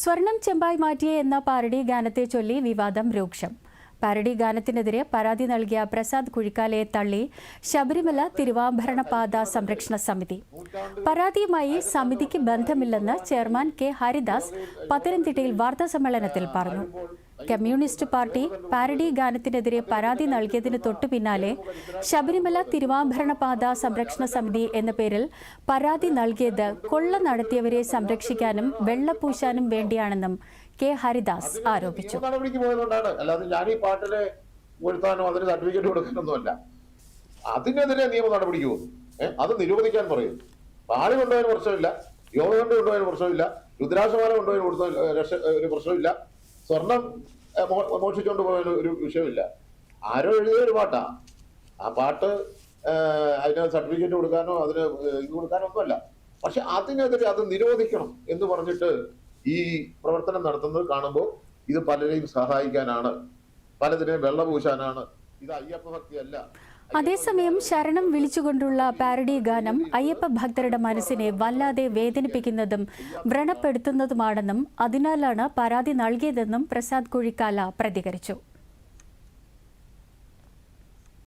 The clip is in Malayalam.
സ്വർണം ചെമ്പായി മാറ്റിയ എന്ന പാരഡി ഗാനത്തെ ചൊല്ലി വിവാദം രൂക്ഷം. പാരഡി ഗാനത്തിനെതിരെ പരാതി നൽകിയ പ്രസാദ് കുഴിക്കാലയെ തള്ളി ശബരിമല തിരുവാഭരണ പാത സംരക്ഷണ സമിതി. പരാതിയുമായി സമിതിക്ക് ബന്ധമില്ലെന്ന് ചെയർമാൻ കെ ഹരിദാസ് പത്തനംതിട്ടയിൽ വാർത്താസമ്മേളനത്തിൽ പറഞ്ഞു. കമ്മ്യൂണിസ്റ്റ് പാർട്ടി പാരഡി ഗാനത്തിനെതിരെ പരാതി നൽകിയതിന് തൊട്ടു പിന്നാലെ ശബരിമല തിരുവാഭരണ പാത സംരക്ഷണ സമിതി എന്ന പേരിൽ പരാതി നൽകിയത് കൊള്ള നടത്തിയവരെ സംരക്ഷിക്കാനും വെള്ളപൂശാനും വേണ്ടിയാണെന്നും കെ ഹരിദാസ് ആരോപിച്ചു. ഞാൻ ഈ സർട്ടിഫിക്കറ്റ് അതിനെതിരെ നിയമ നടപടിക്ക് പോകും അത് നിരോധിക്കാൻ പറയും. പാളി കൊണ്ടുപോയതിന് പ്രശ്നമില്ല. യോഗ കൊണ്ട് കൊണ്ടുപോയതിന് പ്രശ്നമില്ല. ഏഹ്, ഒരു പ്രശ്നമില്ല. സ്വർണം മോഷിച്ചുകൊണ്ട് പോയ ഒരു വിഷയമില്ല. ആരോ എഴുതിയ ഒരു പാട്ടാ. ആ പാട്ട് അതിന് സർട്ടിഫിക്കറ്റ് കൊടുക്കാനോ അതിന് ഇത് കൊടുക്കാനോ ഒന്നുമല്ല. പക്ഷെ അതിനെതിരെ അത് നിരോധിക്കണം എന്ന് പറഞ്ഞിട്ട് ഈ പ്രവർത്തനം നടത്തുന്നത് കാണുമ്പോൾ ഇത് പലരെയും സഹായിക്കാനാണ്. പലതിനെയും വെള്ളപൂശാനാണ് ഇത് അയ്യപ്പ ഭക്തിയല്ല. അതേസമയം ശരണം വിളിച്ചുകൊണ്ടുള്ള പാരഡി ഗാനം അയ്യപ്പ ഭക്തരുടെ മനസ്സിനെ വല്ലാതെ വേദനിപ്പിക്കുന്നതും വ്രണപ്പെടുത്തുന്നതുമാണെന്നും അതിനാലാണ് പരാതി നൽകിയതെന്നും പ്രസാദ് കുഴിക്കാല പ്രതികരിച്ചു